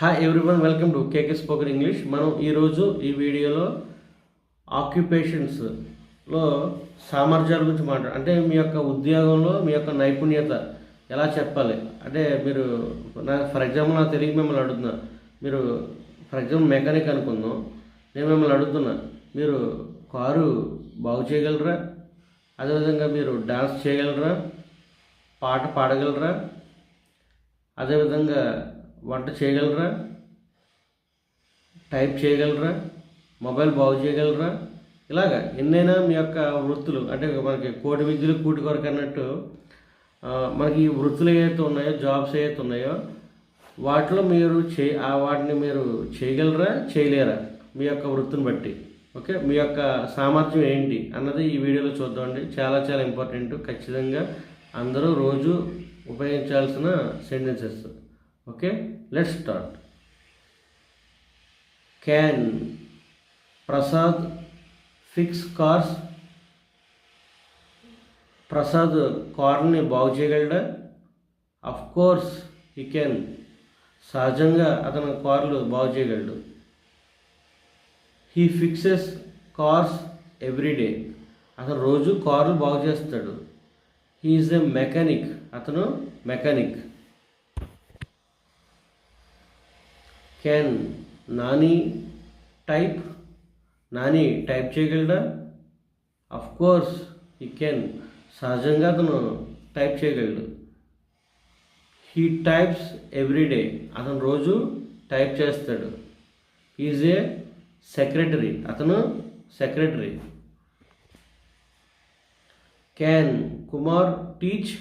Hi everyone welcome to KK spoken English మనం ఈరోజు ఈ వీడియోలో ఆక్యుపేషన్స్లో సామర్థ్యాల గురించి మాట్లాడు అంటే మీ యొక్క ఉద్యోగంలో మీ యొక్క నైపుణ్యత ఎలా చెప్పాలి? అంటే మీరు నా ఫర్ ఎగ్జాంపుల్ నా తెలియక మిమ్మల్ని అడుగుతున్నా. మీరు ఫర్ ఎగ్జాంపుల్ మెకానిక్ అనుకుందాం. నేను మిమ్మల్ని అడుగుతున్నా. మీరు కారు బాగు చేయగలరా? అదేవిధంగా మీరు డాన్స్ చేయగలరా? పాట పాడగలరా? అదేవిధంగా వంట చేయగలరా? టైప్ చేయగలరా? మొబైల్ బాగు చేయగలరా? ఇలాగ ఎన్నైనా మీ యొక్క వృత్తులు అంటే మనకి కోటి విద్యలు కూటి కొరకు అన్నట్టు మనకి ఈ వృత్తులు ఏవైతే ఉన్నాయో జాబ్స్ ఏవైతే ఉన్నాయో వాటిలో మీరు చే ఆ వాటిని మీరు చేయగలరా? చేయలేరా? మీ యొక్క వృత్తిని బట్టి. ఓకే? మీ యొక్క సామర్థ్యం ఏంటి అన్నది ఈ వీడియోలో చూద్దామండి. చాలా చాలా ఇంపార్టెంట్. ఖచ్చితంగా అందరూ రోజు ఉపయోగించాల్సిన sentences. Okay let start can Prasad fix cars Prasad కార్ని బాగు చేయగలడా? అఫ్ కోర్స్ ఈ కెన్ సహజంగా అతను కార్లు బాగు చేయగలడు. హీ ఫిక్సెస్ కార్స్ ఎవ్రీడే అతను రోజు కార్లు బాగు చేస్తాడు. హీఈస్ ఎ మెకానిక్ అతను mechanic can Nani type Nani type చేయగలడా? Of course he can సహజంగా అతను టైప్ చేయగలడు. హీ టైప్స్ ఎవ్రీడే అతను రోజు టైప్ చేస్తాడు. ఈజ్ ఏ సెక్రటరీ అతను secretary can Kumar teach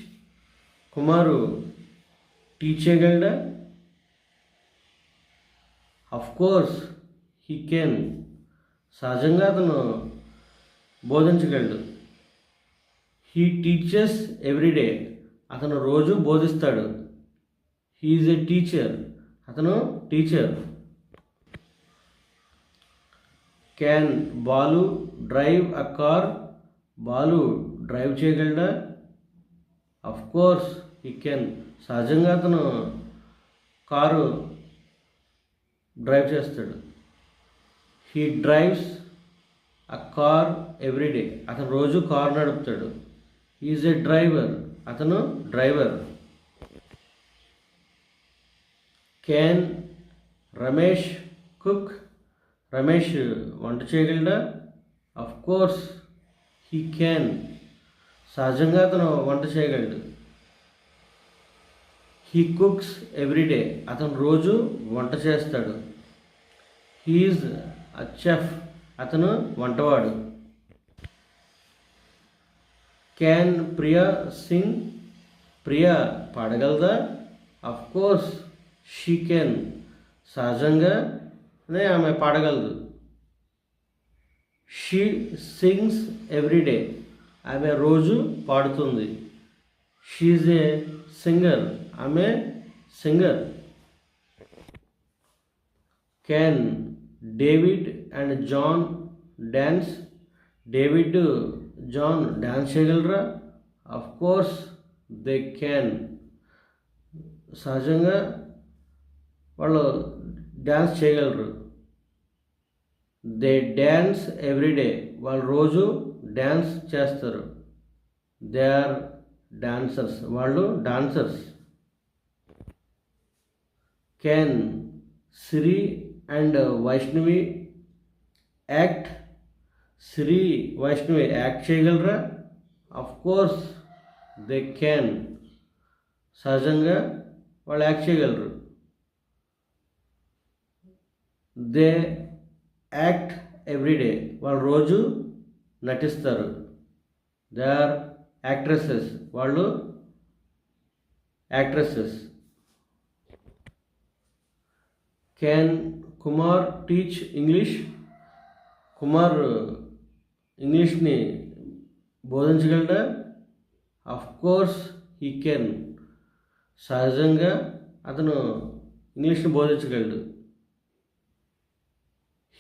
Kumar teach చేయగలడా? Of course he can సహజంగా అతను బోధించగలడు. హీ టీచర్స్ ఎవ్రీడే అతను రోజు బోధిస్తాడు. హీఈస్ ఎ టీచర్ అతను teacher can Balu drive a car Balu drive చేయగలడా? Of course he can సహజంగా అతను కారు డ్రైవ్ చేస్తాడు. He drives a car every day అతను రోజు కార్ నడుపుతాడు. ఈజ్ ఎ డ్రైవర్ అతను driver can Ramesh cook Ramesh వంట చేయగలడా? Of course he can సహజంగా అతను వంట చేయగలడు. హీ కుక్స్ ఎవ్రీడే అతను రోజు వంట చేస్తాడు. హీజ్ అ అతను వంటవాడు. Can Priya sing? ప్రియా పాడగలదా? అఫ్ కోర్స్ షీ కెన్ సహజంగానే ఆమె పాడగలదు. షీ సింగ్స్ ఎవ్రీడే ఆమె రోజు పాడుతుంది. షీజ్ ఏ సింగర్ ఆమె singer can David and John dance David John dance చేయగలరా? అఫ్ కోర్స్ దే క్యాన్ సహజంగా వాళ్ళు డ్యాన్స్ చేయగలరు. దే డ్యాన్స్ ఎవ్రీడే వాళ్ళు రోజు డ్యాన్స్ చేస్తారు. దే ఆర్ డాన్సర్స్ వాళ్ళు dancers can Siri and Vaishnavi act. Sri Vaishnavi act చేయగలరా? అఫ్ కోర్స్ దే క్యాన్ సహజంగా వాళ్ళు యాక్ట్ చేయగలరు. దే యాక్ట్ ఎవ్రీడే వాళ్ళు రోజు నటిస్తారు. దే ఆర్ యాక్ట్రెసెస్ వాళ్ళు actresses can Kumar teach English. Kumar uh, ఇంగ్లీష్ని బోధించగలడా? అఫ్ కోర్స్ హీ కెన్ సహజంగా అతను ఇంగ్లీష్ని బోధించగలడు.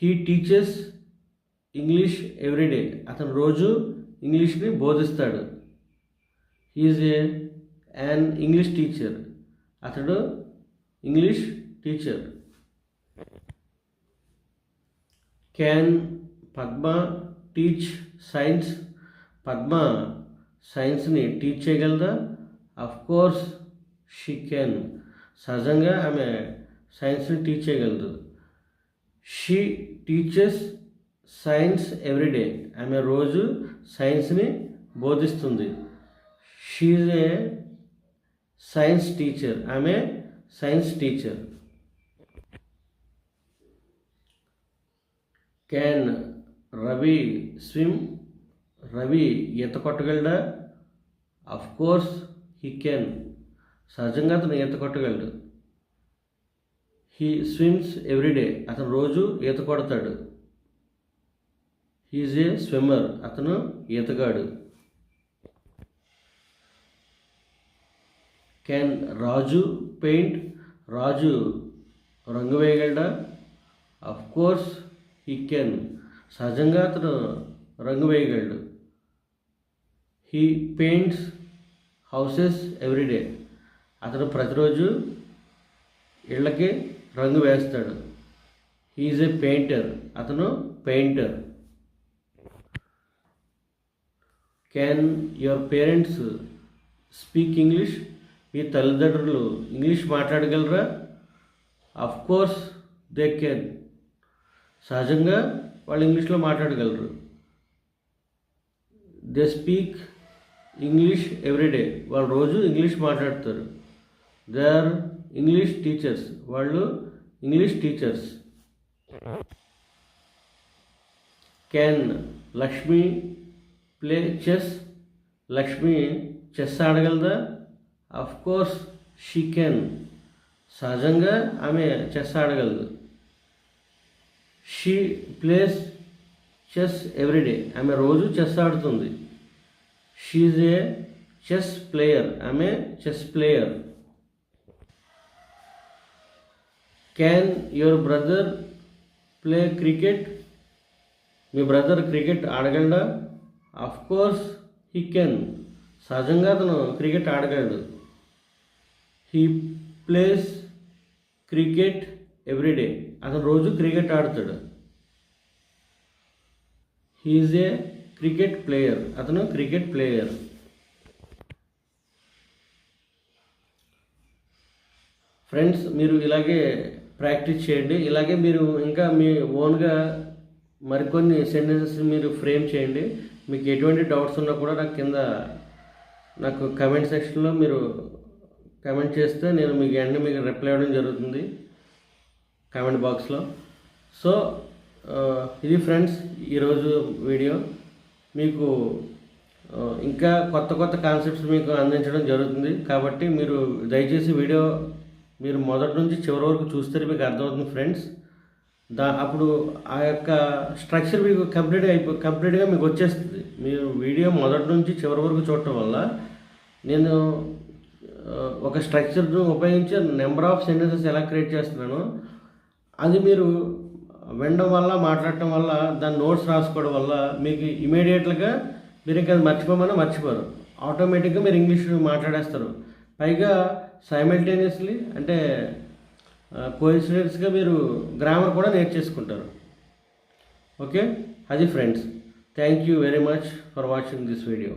He teachers English every day అతను రోజు ఇంగ్లీష్ని బోధిస్తాడు. He's a an English teacher అతడు English teacher can Padma teach science Padma సైన్స్ని teach చేయగలదా? అఫ్ కోర్స్ షీ క్యాన్ సహజంగా ఆమె సైన్స్ని టీచ్ చేయగలదు. She teaches science every day ఆమె రోజు సైన్స్ని బోధిస్తుంది. షీజ్ ఏ సైన్స్ టీచర్ ఆమె science teacher can Ravi swim? Ravi ఈత కొట్టగలడా? అఫ్ కోర్స్ హీ క్యాన్ సహజంగా అతను ఈత కొట్టగలడు. హీ స్విమ్స్ ఎవ్రీడే అతను రోజు ఈత కొడతాడు. హీజ్ ఏ స్విమ్మర్ అతను ఈతగాడు. Can Raju paint? రాజు రంగు వేయగలడా? అఫ్ కోర్స్ హీ కెన్ సహజంగా అతను రంగు వేయగలడు. He paints houses every day అతను ప్రతిరోజు ఇళ్ళకి రంగు వేస్తాడు. హీఈస్ ఏ పెయింటర్ అతను painter can your parents speak English మీ తల్లిదండ్రులు ఇంగ్లీష్ మాట్లాడగలరా? అఫ్ కోర్స్ దే కెన్ సహజంగా వాళ్ళు ఇంగ్లీష్లో మాట్లాడగలరు. They speak English every day వాళ్ళు రోజు ఇంగ్లీష్ మాట్లాడతారు. దే ఆర్ ఇంగ్లీష్ టీచర్స్ వాళ్ళు English teachers can Lakshmi play chess Lakshmi chess ఆడగలదా? Of course she can సహజంగా ఆమె chess ఆడగలదు. She plays chess every day ఆమె రోజు చెస్ ఆడుతుంది. షీజ్ ఏ చెస్ ప్లేయర్ ఆమె chess player can your brother play cricket me brother cricket ఆడగలడా? Of course he can సహజంగా అతను cricket ఆడగలడు. He plays cricket every day అతను రోజు cricket ఆడతాడు. He is a cricket player అతను cricket player friends మీరు ఇలాగే ప్రాక్టీస్ చేయండి. ఇలాగే మీరు ఇంకా మీ ఓన్గా మరికొన్ని సెంటెన్సెస్ మీరు ఫ్రేమ్ చేయండి. మీకు ఎటువంటి డౌట్స్ ఉన్నా కూడా నాకు కింద నాకు కమెంట్ సెక్షన్లో మీరు కమెంట్ చేస్తే నేను మీకు వెంటనే మీకు రిప్లై ఇవ్వడం జరుగుతుంది. కామెంట్ బాక్స్లో. సో ఇది ఫ్రెండ్స్ ఈరోజు వీడియో. మీకు ఇంకా కొత్త కొత్త కాన్సెప్ట్స్ మీకు అందించడం జరుగుతుంది. కాబట్టి మీరు దయచేసి వీడియో మీరు మొదటి నుంచి చివరి వరకు చూస్తే మీకు అర్థమవుతుంది ఫ్రెండ్స్. దా అప్పుడు ఆ యొక్క స్ట్రక్చర్ మీకు కంప్లీట్గా అయిపో కంప్లీట్గా మీకు వచ్చేస్తుంది. మీరు వీడియో మొదటి నుంచి చివరి వరకు చూడటం వల్ల నేను ఒక స్ట్రక్చర్ను ఉపయోగించి నెంబర్ ఆఫ్ సెంటెన్సెస్ ఎలా క్రియేట్ చేస్తున్నాను. అది మీరు వినడం వల్ల మాట్లాడటం వల్ల దాని నోట్స్ రాసుకోవడం వల్ల మీకు ఇమీడియట్గా మీరు ఇంకా అది మర్చిపోమని మర్చిపోరు. ఆటోమేటిక్గా మీరు ఇంగ్లీష్ మాట్లాడేస్తారు. పైగా సైమల్టేనియస్లీ అంటే కోయిన్సిడెన్స్గా మీరు గ్రామర్ కూడా నేర్చేసుకుంటారు. ఓకే అది friends thank you very much for watching this video